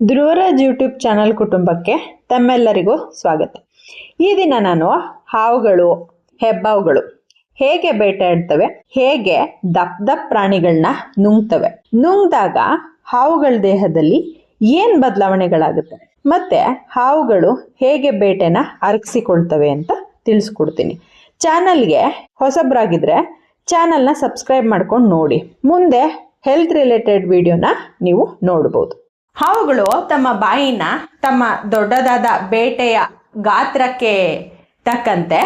Dhruvaraj YouTube channel ಕುಟುಂಬಕ್ಕೆ ತಮ್ಮೆಲ್ಲರಿಗೂ ಸ್ವಾಗತ. ಈ ದಿನ ನಾನು ಹಾವುಗಳು, ಹೆಬ್ಬಾವುಗಳು ಹೇಗೆ ಬೇಟಾಡ್ತವೆ ಹೇಗೆ ದಪ್ಪ ದಪ್ಪ ಪ್ರಾಣಿಗಳನ್ನ ನುಂಗ್ತವೆ, ನುಂಗ್ದಾಗ ಹಾವುಗಳ ದೇಹದಲ್ಲಿ ಏನ್ ಬದಲಾವಣೆಗಳಾಗುತ್ತೆ, ಮತ್ತೆ ಹಾವುಗಳು ಹೇಗೆ ಬೇಟೆನ ಅರಗಿಸಿಕೊಳ್ತವೆ ಅಂತ ತಿಳಿಸ್ಕೊಡ್ತೀನಿ. ಚಾನಲ್ಗೆ ಹೊಸಬ್ರಾಗಿದ್ರೆ ಚಾನಲ್ನ ಸಬ್ಸ್ಕ್ರೈಬ್ ಮಾಡ್ಕೊಂಡು ನೋಡಿ. ಮುಂದೆ ಹೆಲ್ತ್ ರಿಲೇಟೆಡ್ ವಿಡಿಯೋನ ನೀವು ನೋಡ್ಬೋದು. ಹಾವುಗಳು ತಮ್ಮ ಬಾಯಿನ ತಮ್ಮ ದೊಡ್ಡದಾದ ಬೇಟೆಯ ಗಾತ್ರಕ್ಕೆ ತಕ್ಕಂತೆ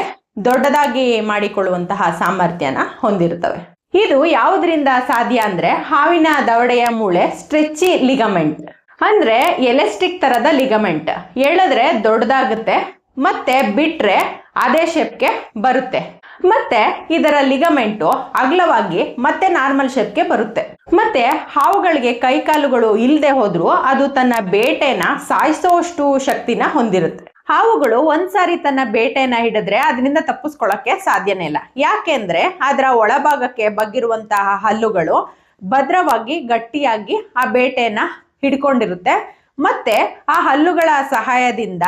ದೊಡ್ಡದಾಗಿ ಮಾಡಿಕೊಳ್ಳುವಂತಹ ಸಾಮರ್ಥ್ಯನ ಹೊಂದಿರುತ್ತವೆ. ಇದು ಯಾವುದರಿಂದ ಸಾಧ್ಯ ಅಂದ್ರೆ ಹಾವಿನ ದವಡೆಯ ಮೂಳೆ ಸ್ಟ್ರೆಚಿ ಲಿಗಮೆಂಟ್. ಅಂದ್ರೆ ಎಲೆಸ್ಟಿಕ್ ತರದ ಲಿಗಮೆಂಟ್. ಎಳೆದ್ರೆ ದೊಡ್ಡದಾಗುತ್ತೆ, ಮತ್ತೆ ಬಿಟ್ರೆ ಅದೇ ಶೇಪ್ಗೆ ಬರುತ್ತೆ. ಮತ್ತೆ ಇದರ ಲಿಗಮೆಂಟು ಅಗಲವಾಗಿ ಮತ್ತೆ ನಾರ್ಮಲ್ ಶೇಪ್ಗೆ ಬರುತ್ತೆ. ಮತ್ತೆ ಹಾವುಗಳಿಗೆ ಕೈಕಾಲುಗಳು ಇಲ್ಲದೆ ಹೋದ್ರೂ ಅದು ತನ್ನ ಬೇಟೆನ ಸಾಯಿಸೋಷ್ಟು ಶಕ್ತಿನ ಹೊಂದಿರುತ್ತೆ. ಹಾವುಗಳು ಒಂದ್ಸಾರಿ ತನ್ನ ಬೇಟೆನ ಹಿಡಿದ್ರೆ ಅದರಿಂದ ತಪ್ಪಿಸ್ಕೊಳಕ್ಕೆ ಸಾಧ್ಯನೇ ಇಲ್ಲ. ಯಾಕೆಂದ್ರೆ ಅದರ ಒಳಭಾಗಕ್ಕೆ ಬಗ್ಗಿರುವಂತಹ ಹಲ್ಲುಗಳು ಭದ್ರವಾಗಿ, ಗಟ್ಟಿಯಾಗಿ ಆ ಬೇಟೆನ ಹಿಡ್ಕೊಂಡಿರುತ್ತೆ. ಮತ್ತೆ ಆ ಹಲ್ಲುಗಳ ಸಹಾಯದಿಂದ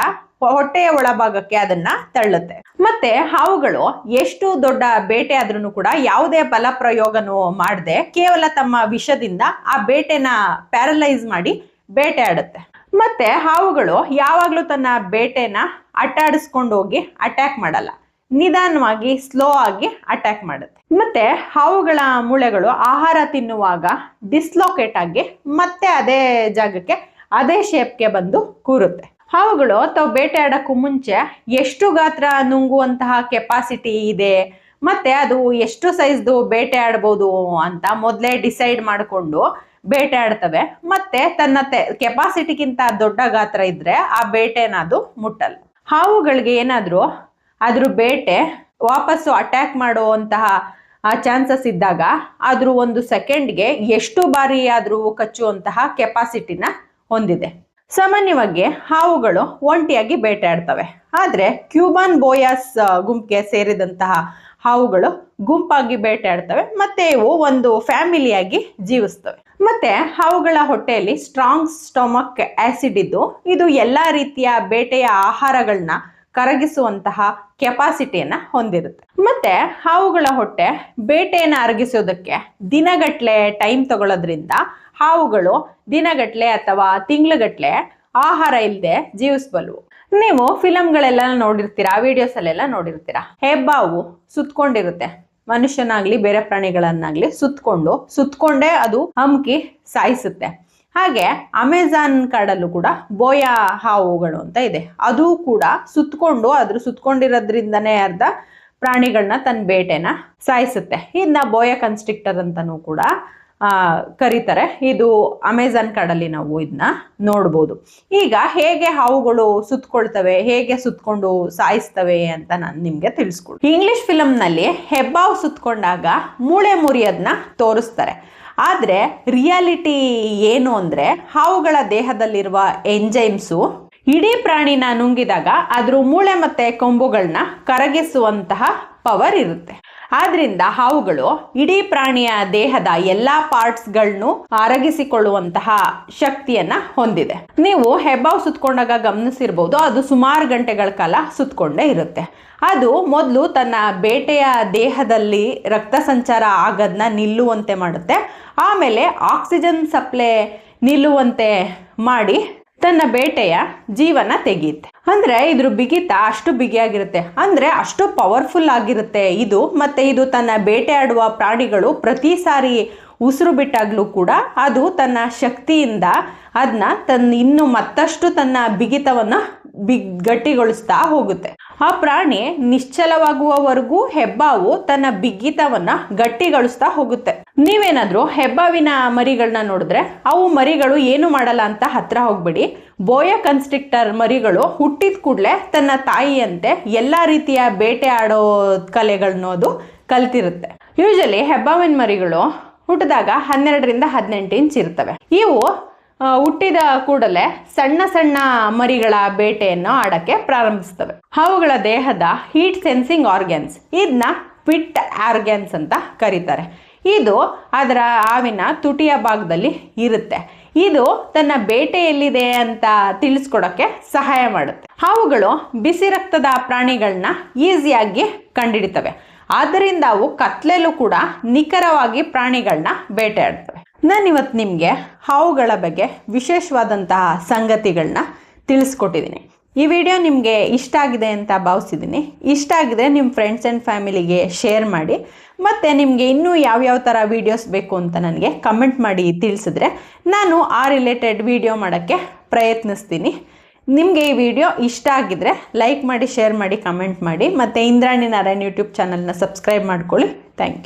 ಹೊಟ್ಟೆಯ ಒಳಭಾಗಕ್ಕೆ ಅದನ್ನ ತಳ್ಳುತ್ತೆ. ಮತ್ತೆ ಹಾವುಗಳು ಎಷ್ಟು ದೊಡ್ಡ ಬೇಟೆ ಆದ್ರೂ ಕೂಡ ಯಾವುದೇ ಬಲ ಪ್ರಯೋಗನೂ ಮಾಡದೆ ಕೇವಲ ತಮ್ಮ ವಿಷದಿಂದ ಆ ಬೇಟೆನ ಪ್ಯಾರಲೈಸ್ ಮಾಡಿ ಬೇಟೆ ಆಡುತ್ತೆ. ಮತ್ತೆ ಹಾವುಗಳು ಯಾವಾಗ್ಲೂ ತನ್ನ ಬೇಟೆನ ಅಟ್ಟಾಡಿಸ್ಕೊಂಡು ಹೋಗಿ ಅಟ್ಯಾಕ್ ಮಾಡಲ್ಲ. ನಿಧಾನವಾಗಿ, ಸ್ಲೋ ಆಗಿ ಅಟ್ಯಾಕ್ ಮಾಡುತ್ತೆ. ಮತ್ತೆ ಹಾವುಗಳ ಮೂಳೆಗಳು ಆಹಾರ ತಿನ್ನುವಾಗ ಡಿಸ್ಲೋಕೇಟ್ ಆಗಿ ಮತ್ತೆ ಅದೇ ಜಾಗಕ್ಕೆ, ಅದೇ ಶೇಪ್ಗೆ ಬಂದು ಕೂರುತ್ತೆ. ಹಾವುಗಳು ತಾವು ಬೇಟೆ ಆಡಕ್ಕೂ ಮುಂಚೆ ಎಷ್ಟು ಗಾತ್ರ ನುಂಗುವಂತಹ ಕೆಪಾಸಿಟಿ ಇದೆ? ಮತ್ತೆ ಅದು ಎಷ್ಟು ಸೈಜ್ದು ಬೇಟೆ ಆಡ್ಬೋದು ಅಂತ ಮೊದಲೇ ಡಿಸೈಡ್ ಮಾಡಿಕೊಂಡು ಬೇಟೆ ಆಡ್ತವೆ. ಮತ್ತೆ ತನ್ನ ಕೆಪಾಸಿಟಿಗಿಂತ ದೊಡ್ಡ ಗಾತ್ರ ಇದ್ರೆ ಆ ಬೇಟೆನ ಅದು ಮುಟ್ಟಲ್ಲ. ಹಾವುಗಳಿಗೆ ಏನಾದರೂ ಅದ್ರ ಬೇಟೆ ವಾಪಸ್ಸು ಅಟ್ಯಾಕ್ ಮಾಡುವಂತಹ ಚಾನ್ಸಸ್ ಇದ್ದಾಗ ಅದ್ರ ಒಂದು ಸೆಕೆಂಡ್ಗೆ ಎಷ್ಟು ಬಾರಿ ಆದರೂ ಕಚ್ಚುವಂತಹ ಕೆಪಾಸಿಟಿನ ಹೊಂದಿದೆ. ಸಾಮಾನ್ಯವಾಗಿ ಹಾವುಗಳು ಒಂಟಿಯಾಗಿ ಬೇಟೆಯಾಡ್ತವೆ. ಆದರೆ ಕ್ಯೂಬಾನ್ ಬೋಯಾಸ್ ಗುಂಪಿಗೆ ಸೇರಿದಂತಹ ಹಾವುಗಳು ಗುಂಪಾಗಿ ಬೇಟೆಯಾಡ್ತವೆ, ಮತ್ತೆ ಇವು ಒಂದು ಫ್ಯಾಮಿಲಿಯಾಗಿ ಜೀವಿಸ್ತವೆ. ಮತ್ತೆ ಹಾವುಗಳ ಹೊಟ್ಟೆಯಲ್ಲಿ ಸ್ಟ್ರಾಂಗ್ ಸ್ಟೊಮಕ್ ಆಸಿಡ್ ಇದ್ದು, ಇದು ಎಲ್ಲಾ ರೀತಿಯ ಬೇಟೆಯ ಆಹಾರಗಳನ್ನ ಕರಗಿಸುವಂತಹ ಕೆಪಾಸಿಟಿಯನ್ನ ಹೊಂದಿರುತ್ತೆ. ಮತ್ತೆ ಹಾವುಗಳ ಹೊಟ್ಟೆ ಬೇಟೆಯನ್ನು ಅರಗಿಸೋದಕ್ಕೆ ದಿನಗಟ್ಲೆ ಟೈಮ್ ತಗೊಳ್ಳೋದ್ರಿಂದ ಹಾವುಗಳು ದಿನಗಟ್ಲೆ ಅಥವಾ ತಿಂಗ್ಳುಗಟ್ಲೆ ಆಹಾರ ಇಲ್ಲದೆ ಜೀವಿಸಬಲ್ವು. ನೀವು ಫಿಲಮ್ಗಳೆಲ್ಲ ನೋಡಿರ್ತೀರಾ ವಿಡಿಯೋಸ್ ಅಲ್ಲೆಲ್ಲ ನೋಡಿರ್ತೀರಾ? ಹೆಬ್ಬಾವು ಸುತ್ಕೊಂಡಿರುತ್ತೆ. ಮನುಷ್ಯನಾಗ್ಲಿ, ಬೇರೆ ಪ್ರಾಣಿಗಳನ್ನಾಗ್ಲಿ ಸುತ್ಕೊಂಡು, ಸುತ್ಕೊಂಡೇ ಅದು ಹಮ್ಕಿ ಸಾಯಿಸುತ್ತೆ. ಹಾಗೆ ಅಮೆಜಾನ್ ಕಾಡಲ್ಲೂ ಕೂಡ ಬೋಯಾ ಹಾವುಗಳು ಅಂತ ಇದೆ. ಅದು ಕೂಡ ಸುತ್ತಕೊಂಡು ಅದ್ರ ಸುತ್ತಕೊಂಡಿರೋದ್ರಿಂದನೇ ಅರ್ಧ ಪ್ರಾಣಿಗಳನ್ನ ತನ್ನ ಬೇಟೆನ ಸಾಯಿಸುತ್ತೆ. ಇದನ್ನ ಬೋಯ ಕನ್ಸ್ಟ್ರಿಕ್ಟರ್ ಅಂತಾನೂ ಕೂಡ ಕರೀತಾರೆ. ಇದು ಅಮೆಜಾನ್ ಕಾಡಲ್ಲಿ ನಾವು ಇದನ್ನ ನೋಡ್ಬೋದು. ಈಗ ಹೇಗೆ ಹಾವುಗಳು ಸುತ್ತಕೊಳ್ತವೆ ಹೇಗೆ ಸುತ್ತಕೊಂಡು ಸಾಯಿಸ್ತವೆ ಅಂತ ನಾನು ನಿಮ್ಗೆ ತಿಳಿಸ್ಕೊಡ್ತೀನಿ ಇಂಗ್ಲಿಷ್ ಫಿಲಮ್ನಲ್ಲಿ ಹೆಬ್ಬಾವು ಸುತ್ತಕೊಂಡಾಗ ಮೂಳೆ ಮುರಿಯೋದನ್ನ ತೋರಿಸ್ತಾರೆ. ಆದರೆ ರಿಯಾಲಿಟಿ ಏನು ಅಂದರೆ ಹಾವುಗಳ ದೇಹದಲ್ಲಿರುವ ಎಂಜೈಮ್ಸು, ಇಡೀ ಪ್ರಾಣಿನ ನುಂಗಿದಾಗ ಅದ್ರ ಮೂಳೆ ಮತ್ತೆ ಕೊಂಬುಗಳನ್ನ ಕರಗಿಸುವಂತಹ ಪವರ್ ಇರುತ್ತೆ. ಆದ್ರಿಂದ ಹಾವುಗಳು ಇಡೀ ಪ್ರಾಣಿಯ ದೇಹದ ಎಲ್ಲಾ ಪಾರ್ಟ್ಸ್ಗಳನ್ನು ಅರಗಿಸಿಕೊಳ್ಳುವಂತಹ ಶಕ್ತಿಯನ್ನ ಹೊಂದಿದೆ. ನೀವು ಹೆಬ್ಬಾವು ಸುತ್ಕೊಂಡಾಗ ಗಮನಿಸಿರ್ಬೋದು, ಅದು ಸುಮಾರು ಗಂಟೆಗಳ ಕಾಲ ಸುತ್ಕೊಂಡೇ ಇರುತ್ತೆ. ಅದು ಮೊದಲು ತನ್ನ ಬೇಟೆಯ ದೇಹದಲ್ಲಿ ರಕ್ತ ಸಂಚಾರ ಆಗೋದನ್ನ ನಿಲ್ಲುವಂತೆ ಮಾಡುತ್ತೆ. ಆಮೇಲೆ ಆಕ್ಸಿಜನ್ ಸಪ್ಲೈ ನಿಲ್ಲುವಂತೆ ಮಾಡಿ ತನ್ನ ಬೇಟೆಯ ಜೀವನ ತೆಗೆಯುತ್ತೆ. ಅಂದ್ರೆ ಇದ್ರ ಬಿಗಿತ ಅಷ್ಟು ಬಿಗಿಯಾಗಿರುತ್ತೆ ಅಂದ್ರೆ ಅಷ್ಟು ಪವರ್ಫುಲ್ ಆಗಿರುತ್ತೆ ಇದು. ಮತ್ತೆ ಇದು ತನ್ನ ಬೇಟೆಯಾಡುವ ಪ್ರಾಣಿಗಳು ಪ್ರತಿ ಸಾರಿ ಉಸಿರು ಬಿಟ್ಟಾಗ್ಲೂ ಕೂಡ ಅದು ತನ್ನ ಶಕ್ತಿಯಿಂದ ಅದನ್ನ ತನ್ನ ಇನ್ನು ಮತ್ತಷ್ಟು ತನ್ನ ಬಿಗಿತವನ್ನ ಬಿಗ್ ಗಟ್ಟಿಗೊಳಿಸ್ತಾ ಹೋಗುತ್ತೆ. ಆ ಪ್ರಾಣಿ ನಿಶ್ಚಲವಾಗುವವರೆಗೂ ಹೆಬ್ಬಾವು ತನ್ನ ಬಿಗಿತವನ್ನ ಗಟ್ಟಿಗೊಳಿಸ್ತಾ ಹೋಗುತ್ತೆ. ನೀವೇನಾದ್ರೂ ಹೆಬ್ಬಾವಿನ ಮರಿಗಳನ್ನ ನೋಡಿದ್ರೆ ಅವು ಮರಿಗಳು ಏನು ಮಾಡಲ್ಲ ಅಂತ ಹತ್ರ ಹೋಗ್ಬೇಡಿ. ಬೋಯ ಕನ್ಸ್ಟ್ರಿಕ್ಟರ್ ಮರಿಗಳು ಹುಟ್ಟಿದ ಕೂಡಲೇ ತನ್ನ ತಾಯಿಯಂತೆ ಎಲ್ಲ ರೀತಿಯ ಬೇಟೆ ಆಡೋ ಕಲೆಗಳನ್ನೋದು ಕಲ್ತಿರುತ್ತೆ. ಯೂಶಲಿ ಹೆಬ್ಬಾವಿನ ಮರಿಗಳು ಹುಟ್ಟಿದಾಗ ಹನ್ನೆರಡರಿಂದ ಹದಿನೆಂಟು ಇಂಚ್ ಇರ್ತವೆ ಇವು ಹುಟ್ಟಿದ ಕೂಡಲೇ ಸಣ್ಣ ಸಣ್ಣ ಮರಿಗಳ ಬೇಟೆಯನ್ನು ಆಡಕ್ಕೆ ಪ್ರಾರಂಭಿಸ್ತವೆ ಅವುಗಳ ದೇಹದ ಹೀಟ್ ಸೆನ್ಸಿಂಗ್ ಆರ್ಗ್ಯಾನ್ಸ್ ಇದನ್ನ ಪಿಟ್ ಆರ್ಗ್ಯಾನ್ಸ್ ಅಂತ ಕರೀತಾರೆ. ಇದು ಅದರ ಹಾವಿನ ತುಟಿಯ ಭಾಗದಲ್ಲಿ ಇರುತ್ತೆ. ಇದು ತನ್ನ ಬೇಟೆಯಲ್ಲಿದೆ ಅಂತ ತಿಳಿಸ್ಕೊಡೋಕ್ಕೆ ಸಹಾಯ ಮಾಡುತ್ತೆ. ಹಾವುಗಳು ಬಿಸಿ ರಕ್ತದ ಪ್ರಾಣಿಗಳನ್ನ ಈಸಿಯಾಗಿ ಕಂಡಿಡಿತವೆ. ಆದ್ದರಿಂದ ಅವು ಕತ್ಲೆಲ್ಲೂ ಕೂಡ ನಿಖರವಾಗಿ ಪ್ರಾಣಿಗಳನ್ನ ಬೇಟೆಯಾಡ್ತವೆ. ನಾನಿವತ್ತು ನಿಮಗೆ ಹಾವುಗಳ ಬಗ್ಗೆ ವಿಶೇಷವಾದಂತಹ ಸಂಗತಿಗಳನ್ನ ತಿಳಿಸ್ಕೊಟ್ಟಿದ್ದೀನಿ ಈ ವಿಡಿಯೋ ನಿಮಗೆ ಇಷ್ಟ ಆಗಿದೆ ಅಂತ ಭಾವಿಸಿದ್ದೀನಿ ಇಷ್ಟ ಆಗಿದೆ ನಿಮ್ಮ ಫ್ರೆಂಡ್ಸ್ ಆ್ಯಂಡ್ ಫ್ಯಾಮಿಲಿಗೆ ಶೇರ್ ಮಾಡಿ. ಮತ್ತು ನಿಮಗೆ ಇನ್ನೂ ಯಾವ್ಯಾವ ಥರ ವೀಡಿಯೋಸ್ ಬೇಕು ಅಂತ ನನಗೆ ಕಮೆಂಟ್ ಮಾಡಿ ತಿಳಿಸಿದ್ರೆ ನಾನು ಆ ರಿಲೇಟೆಡ್ ವಿಡಿಯೋ ಮಾಡೋಕ್ಕೆ ಪ್ರಯತ್ನಿಸ್ತೀನಿ. ನಿಮಗೆ ಈ ವಿಡಿಯೋ ಇಷ್ಟ ಆಗಿದ್ರೆ ಲೈಕ್ ಮಾಡಿ ಶೇರ್ ಮಾಡಿ ಕಮೆಂಟ್ ಮಾಡಿ. ಮತ್ತು ಇಂದ್ರಾಣಿ ನಾರಾಯಣ್ ಯೂಟ್ಯೂಬ್ ಚಾನಲ್ನ ಸಬ್ಸ್ಕ್ರೈಬ್ ಮಾಡ್ಕೊಳ್ಳಿ. Thank you